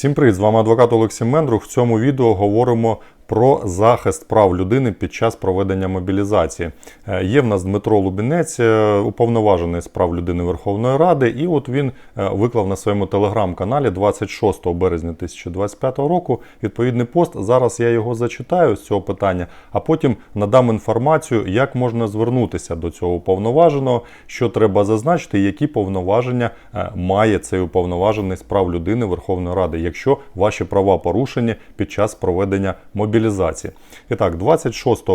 Всім привіт! З вами адвокат Олексій Мендрух. В цьому відео говоримо про захист прав людини під час проведення мобілізації. Е, Є в нас Дмитро Лубінець, е, уповноважений з прав людини Верховної Ради, і от він е, виклав на своєму телеграм-каналі 26 березня 2025 року відповідний пост. Зараз я його зачитаю з цього питання, а потім надам інформацію, як можна звернутися до цього уповноваженого, що треба зазначити, які повноваження має цей уповноважений з прав людини Верховної Ради, якщо ваші права порушені під час проведення мобілізації. І так, 26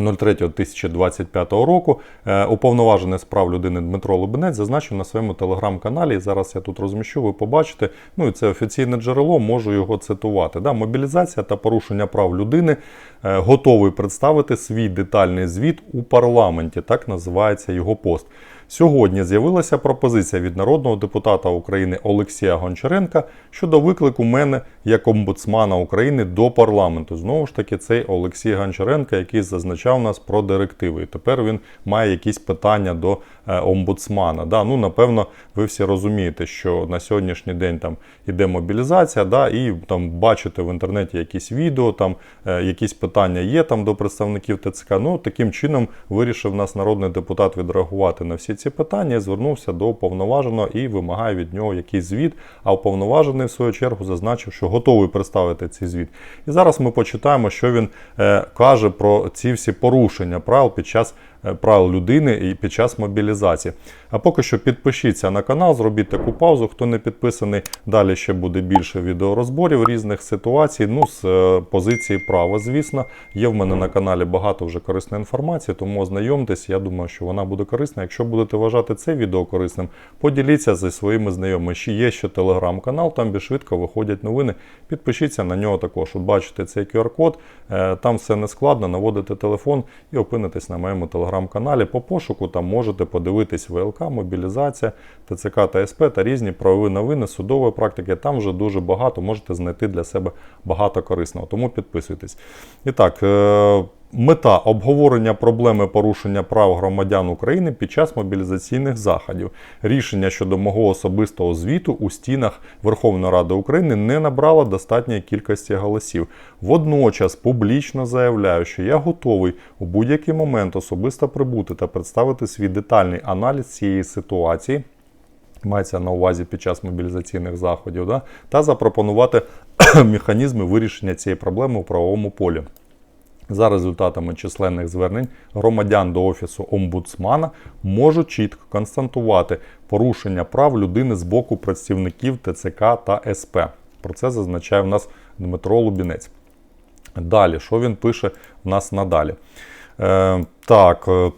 03.2025 року е, уповноважений з прав людини Дмитро Лубенець зазначив на своєму телеграм-каналі. Зараз я тут розміщу, ви побачите. Ну і це офіційне джерело, можу його цитувати. Да, мобілізація та порушення прав людини е, готовий представити свій детальний звіт у парламенті. Так називається його пост. Сьогодні з'явилася пропозиція від народного депутата України Олексія Гончаренка щодо виклику мене як омбудсмана України до парламенту. Знову ж таки, цей Олексій Гончаренко, який зазначав нас про директиви. І тепер він має якісь питання до е, омбудсмана. Да? Ну, напевно, ви всі розумієте, що на сьогоднішній день там іде мобілізація, да? і там бачите в інтернеті якісь відео, там е, якісь питання є там до представників ТЦК. Ну, таким чином вирішив нас народний депутат відреагувати на всі ці питання звернувся до уповноваженого і вимагає від нього якийсь звіт. А уповноважений, в свою чергу, зазначив, що готовий представити цей звіт. І зараз ми почитаємо, що він е, каже про ці всі порушення правил під час е, правил людини і під час мобілізації. А поки що підпишіться на канал, зробіть таку паузу. Хто не підписаний, далі ще буде більше відеорозборів різних ситуацій. Ну, з е, позиції права, звісно. Є в мене на каналі багато вже корисної інформації, тому ознайомтесь. Я думаю, що вона буде корисна. Якщо будете вважати це відео корисним, поділіться зі своїми знайомими. Ще є ще телеграм-канал, там більш швидко виходять новини. Підпишіться на нього також. От бачите цей QR-код, е, там все не складно, наводите телефон і опинитесь на моєму телеграм-каналі. По пошуку там можете подивитись ВЛК, мобілізація, ТЦК та СП та різні правові новини, судової практики. Там вже дуже багато, можете знайти для себе багато корисного. Тому підписуйтесь. І так. Мета обговорення проблеми порушення прав громадян України під час мобілізаційних заходів. Рішення щодо мого особистого звіту у стінах Верховної Ради України не набрало достатньої кількості голосів. Водночас публічно заявляю, що я готовий у будь-який момент особисто прибути та представити свій детальний аналіз цієї ситуації. Мається на увазі під час мобілізаційних заходів, да, та запропонувати механізми вирішення цієї проблеми у правовому полі. За результатами численних звернень громадян до офісу омбудсмана можуть чітко констатувати порушення прав людини з боку працівників ТЦК та СП. Про це зазначає в нас Дмитро Лубінець. Далі, що він пише в нас надалі? Е, так. е,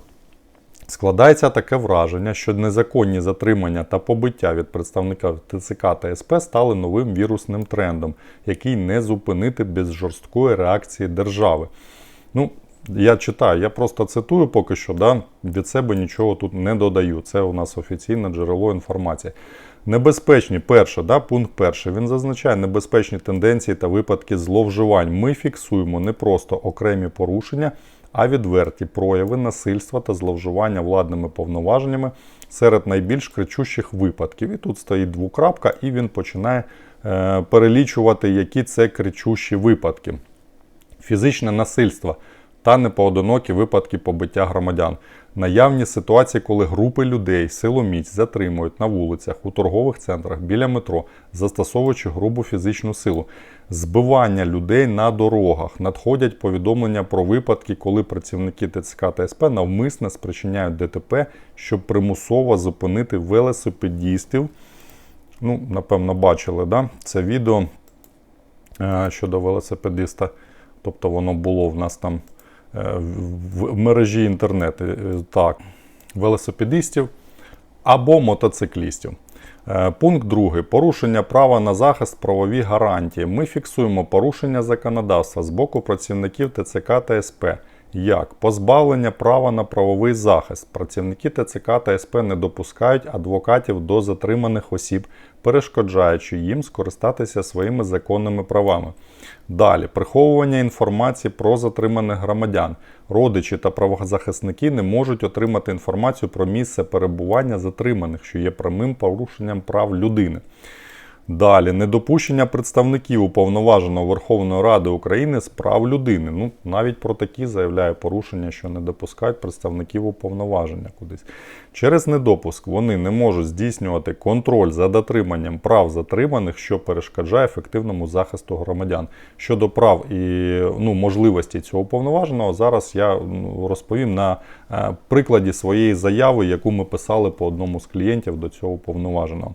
Складається таке враження, що незаконні затримання та побиття від представників ТЦК та СП стали новим вірусним трендом, який не зупинити без жорсткої реакції держави. Ну, я читаю, я просто цитую поки що, да, від себе нічого тут не додаю. Це у нас офіційне джерело інформації. Небезпечні, перше, да, пункт перший. Він зазначає небезпечні тенденції та випадки зловживань. Ми фіксуємо не просто окремі порушення, а відверті прояви насильства та зловживання владними повноваженнями серед найбільш кричущих випадків. І тут стоїть двокрапка, і він починає е, перелічувати, які це кричущі випадки. Фізичне насильство та непоодинокі випадки побиття громадян. Наявні ситуації, коли групи людей силоміць затримують на вулицях, у торгових центрах, біля метро, застосовуючи грубу фізичну силу, збивання людей на дорогах, надходять повідомлення про випадки, коли працівники ТЦК та СП навмисно спричиняють ДТП, щоб примусово зупинити велосипедістів. Ну, напевно, бачили да? це відео е, щодо велосипедиста. Тобто воно було в нас там е, в мережі інтернету. Е, Так, велосипедистів або мотоциклістів. Е, Пункт 2. Порушення права на захист правові гарантії. Ми фіксуємо порушення законодавства з боку працівників ТЦК та СП. Як позбавлення права на правовий захист. Працівники ТЦК та СП не допускають адвокатів до затриманих осіб, перешкоджаючи їм скористатися своїми законними правами. Далі приховування інформації про затриманих громадян. Родичі та правозахисники не можуть отримати інформацію про місце перебування затриманих, що є прямим порушенням прав людини. Далі недопущення представників уповноваженого Верховної Ради України з прав людини. Ну навіть про такі заявляє порушення, що не допускають представників уповноваження кудись. Через недопуск вони не можуть здійснювати контроль за дотриманням прав затриманих, що перешкоджає ефективному захисту громадян. Щодо прав і ну, можливості цього уповноваженого, зараз я ну, розповім на е, прикладі своєї заяви, яку ми писали по одному з клієнтів до цього уповноваженого.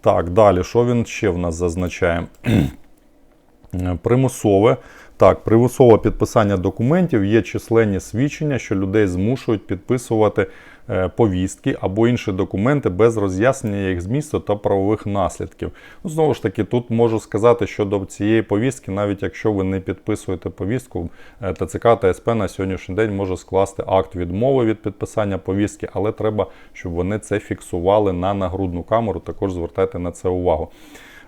Так, далі, що він ще в нас зазначає? Примусове. Так, примусове підписання документів є численні свідчення, що людей змушують підписувати е, повістки або інші документи без роз'яснення їх змісту та правових наслідків. Ну, знову ж таки, тут можу сказати щодо цієї повістки, навіть якщо ви не підписуєте повістку, е, ТЦК та СП на сьогоднішній день може скласти акт відмови від підписання повістки, але треба, щоб вони це фіксували на нагрудну камеру. Також звертайте на це увагу.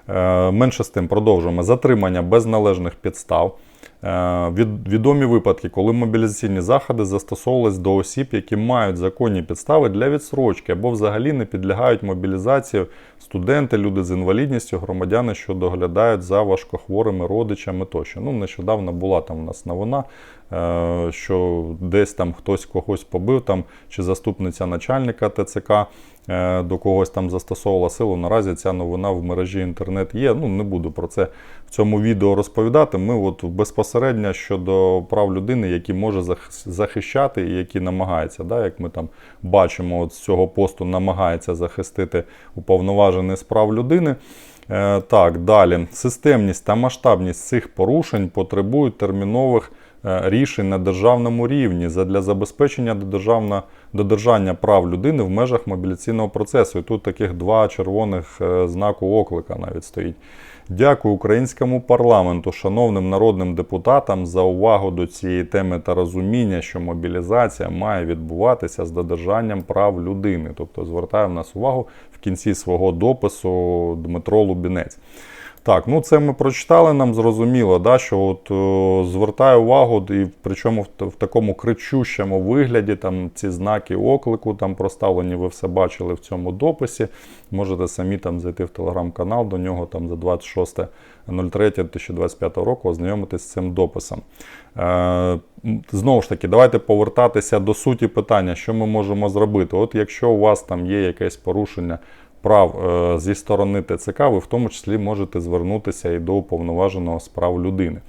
Е, Менше з тим продовжуємо затримання без належних підстав. Е, Від, відомі випадки, коли мобілізаційні заходи застосовувались до осіб, які мають законні підстави для відсрочки або взагалі не підлягають мобілізації студенти, люди з інвалідністю, громадяни, що доглядають за важкохворими родичами тощо. Ну, нещодавно була там у нас новина, е, що десь там хтось когось побив, там чи заступниця начальника ТЦК е, до когось там застосовувала силу. Наразі ця новина в мережі інтернет є. Ну не буду про це в цьому відео розповідати. Ми от безпосередньо щодо прав людини, які може захищати і які намагається, да, як ми там бачимо, от з цього посту намагається захистити уповноважений з прав людини. Е, Так, далі. Системність та масштабність цих порушень потребують термінових е, рішень на державному рівні задля забезпечення додержання прав людини в межах мобіляційного процесу. І тут таких два червоних е, знаку оклика навіть стоїть. Дякую українському парламенту, шановним народним депутатам за увагу до цієї теми та розуміння, що мобілізація має відбуватися з додержанням прав людини. Тобто звертає в нас увагу в кінці свого допису Дмитро Лубінець. Так, ну це ми прочитали, нам зрозуміло, да, що от о, звертає увагу, і причому в, в такому кричущому вигляді там ці знаки оклику там проставлені, ви все бачили в цьому дописі. Можете самі там зайти в телеграм-канал до нього там за 26.03.2025 року, ознайомитись з цим дописом. Е, знову ж таки, давайте повертатися до суті питання, що ми можемо зробити. От якщо у вас там є якесь порушення прав е, зі сторони ТЦК, ви в тому числі можете звернутися і до уповноваженого з прав людини.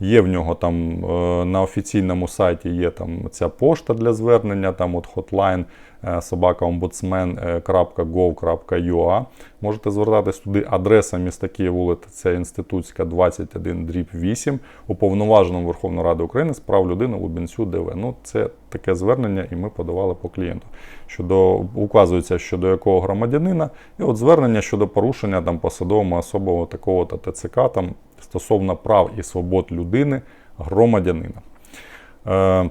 Є в нього там е, на офіційному сайті є там ця пошта для звернення, там от е, собакаомбудсмен.gov.ua. Можете звертатись туди. Адреса міста Київ, вулиця Інститутська, 21, дріб 8, уповноваженому Верховної Ради України з прав людини Лубенцю ДВ. Ну, це таке звернення, і ми подавали по клієнту. Щодо указується щодо якого громадянина, і от звернення щодо порушення там посадовими особами такого та ТЦК там стосовно прав і свобод людини громадянина. Е,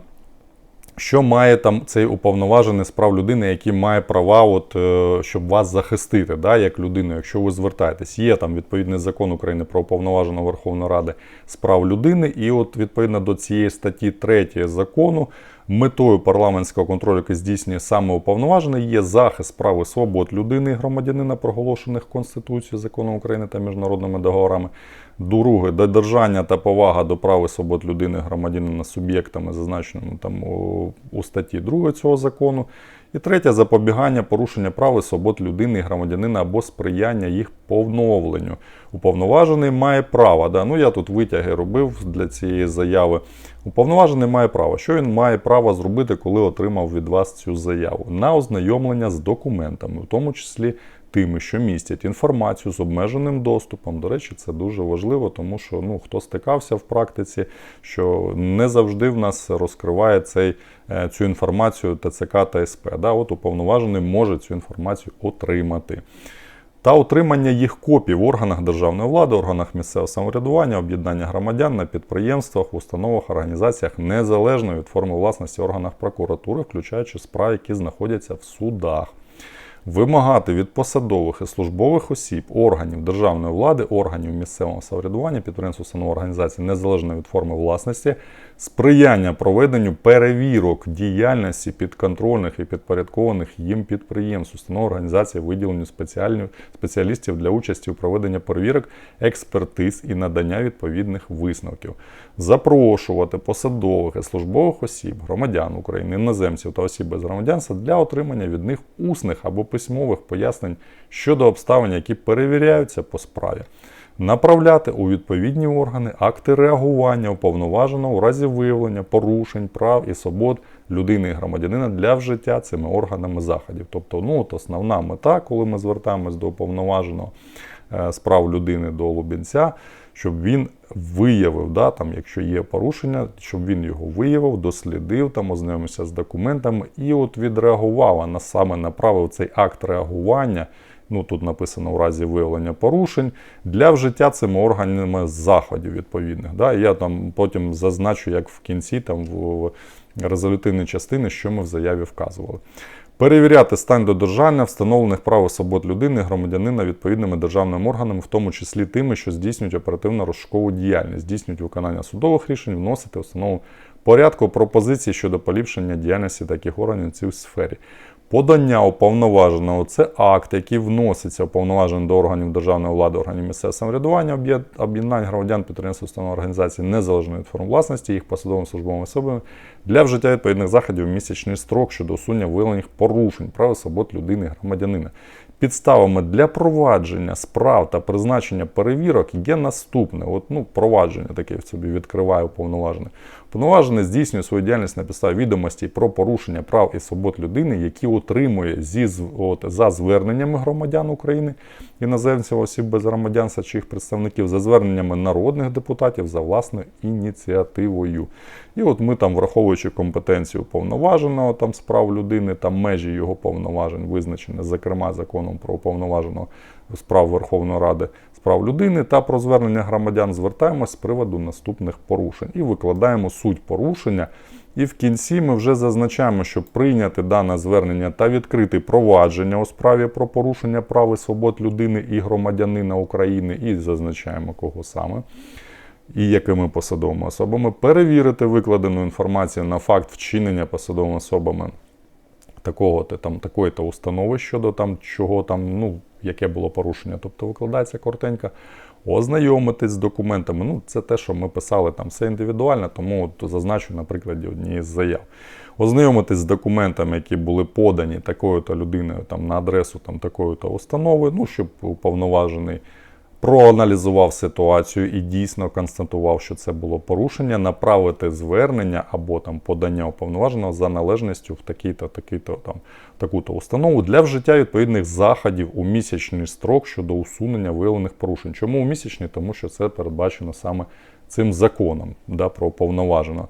що має там цей уповноважений з прав людини, який має права, от, е, щоб вас захистити, да, як людину, якщо ви звертаєтесь. Є там відповідний закон України про уповноваженого Верховної Ради з прав людини, і от відповідно до цієї статті 3 закону. Метою парламентського контролю, який здійснює саме уповноважений, є захист прав і свобод людини і громадянина, проголошених Конституцією, законом України та міжнародними договорами. Друге, додержання та повага до прав і свобод людини і громадянина суб'єктами, зазначеними там у, статті 2 цього закону. І третє запобігання порушення прав і свобод людини і громадянина або сприяння їх повновленню. Уповноважений має право. Да? Ну я тут витяги робив для цієї заяви. Уповноважений має право. Що він має право зробити, коли отримав від вас цю заяву? На ознайомлення з документами, в тому числі тими, що містять інформацію з обмеженим доступом. До речі, це дуже важливо, тому що ну, хто стикався в практиці, що не завжди в нас розкриває цей, е, цю інформацію ТЦК та СП. Да? От уповноважений може цю інформацію отримати. Та отримання їх копій в органах державної влади, органах місцевого самоврядування, об'єднання громадян на підприємствах, установах, організаціях незалежно від форми власності органах прокуратури, включаючи справи, які знаходяться в судах. Вимагати від посадових і службових осіб, органів державної влади, органів місцевого самоврядування, підприємств, установ організацій незалежно від форми власності, сприяння проведенню перевірок діяльності підконтрольних і підпорядкованих їм підприємств, установ організацій, виділенню спеціалістів для участі у проведенні перевірок, експертиз і надання відповідних висновків, запрошувати посадових і службових осіб, громадян України, іноземців та осіб без громадянства для отримання від них усних або письмових пояснень щодо обставин, які перевіряються по справі. Направляти у відповідні органи акти реагування уповноваженого у разі виявлення порушень прав і свобод людини і громадянина для вжиття цими органами заходів. Тобто, ну от основна мета, коли ми звертаємось до уповноваженого е, з прав людини до Лубінця, щоб він виявив, да, там, якщо є порушення, щоб він його виявив, дослідив, там, ознайомився з документами і от відреагував, а на саме направив цей акт реагування. Ну тут написано у разі виявлення порушень для вжиття цими органами заходів відповідних. Да? Я там потім зазначу, як в кінці там в резолютивній частини, що ми в заяві вказували. Перевіряти стан додержання встановлених прав і свобод людини, громадянина відповідними державними органами, в тому числі тими, що здійснюють оперативно розшукову діяльність, здійснюють виконання судових рішень, вносити установу порядку пропозиції щодо поліпшення діяльності таких органів в цій сфері. Подання уповноваженого це акт, який вноситься уповноваженим до органів державної влади, органів місцевого самоврядування, об'єднань громадян, підприємств, установ організацій незалежно від форм власності, їх посадовим службовим особами для вжиття відповідних заходів в місячний строк щодо усунення виявлених порушень прав і свобод людини громадянина. Підставами для провадження справ та призначення перевірок є наступне. От, ну, провадження таке в собі відкриває уповноважений. Уповноважений здійснює свою діяльність на підставі відомостей про порушення прав і свобод людини, які отримує зі, от, за зверненнями громадян України, іноземців, осіб без громадянства чи їх представників, за зверненнями народних депутатів за власною ініціативою. І от ми там, враховуючи компетенцію уповноваженого там з прав людини, там межі його повноважень визначені, зокрема законом про уповноваженого з прав Верховної Ради з прав людини та про звернення громадян, звертаємось з приводу наступних порушень і викладаємо суть порушення. І в кінці ми вже зазначаємо, що прийняти дане звернення та відкрити провадження у справі про порушення прав і свобод людини і громадянина України, і зазначаємо кого саме і якими посадовими особами, перевірити викладену інформацію на факт вчинення посадовими особами такого там такої то установи щодо там чого там, ну яке було порушення. Тобто викладається коротенько, ознайомитись з документами. Ну, це те, що ми писали там все індивідуально, тому от зазначу на прикладі однієї з заяв. Ознайомитись з документами, які були подані такою-то людиною там, на адресу там, такої-то установи, ну, щоб уповноважений проаналізував ситуацію і дійсно констатував, що це було порушення, направити звернення або там подання уповноваженого за належністю в такий-то, такий-то там таку-то установу для вжиття відповідних заходів у місячний строк щодо усунення виявлених порушень. Чому у місячний? Тому що це передбачено саме цим законом да, про уповноваженого.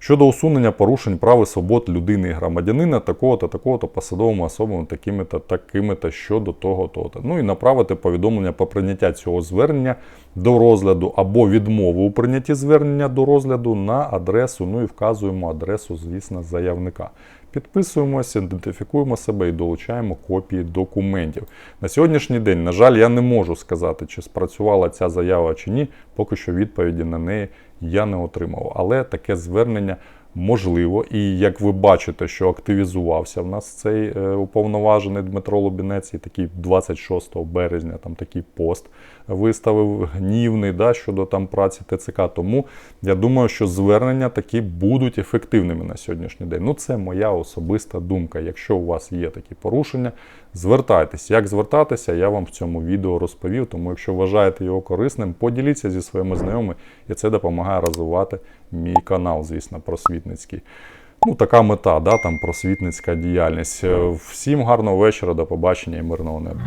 Щодо усунення порушень прав і свобод людини і громадянина, такого-то, такого-то посадовими особами, такими-то, такими-то щодо того-то. Ну і направити повідомлення про прийняття цього звернення до розгляду або відмову у прийнятті звернення до розгляду на адресу. Ну і вказуємо адресу, звісно, заявника. Підписуємося, ідентифікуємо себе і долучаємо копії документів. На сьогоднішній день, на жаль, я не можу сказати, чи спрацювала ця заява чи ні. Поки що відповіді на неї я не отримав. Але таке звернення можливо. І як ви бачите, що активізувався в нас цей е, уповноважений Дмитро Лубінець, і такий 26 березня там такий пост виставив гнівний да, щодо там праці ТЦК. Тому я думаю, що звернення такі будуть ефективними на сьогоднішній день. Ну, це моя особиста думка. Якщо у вас є такі порушення, звертайтеся. Як звертатися, я вам в цьому відео розповів. Тому, якщо вважаєте його корисним, поділіться зі своїми знайомими, і це допомагає розвивати мій канал, звісно, просвітницький. Ну, така мета, да, там просвітницька діяльність. Всім гарного вечора, до побачення і мирного неба.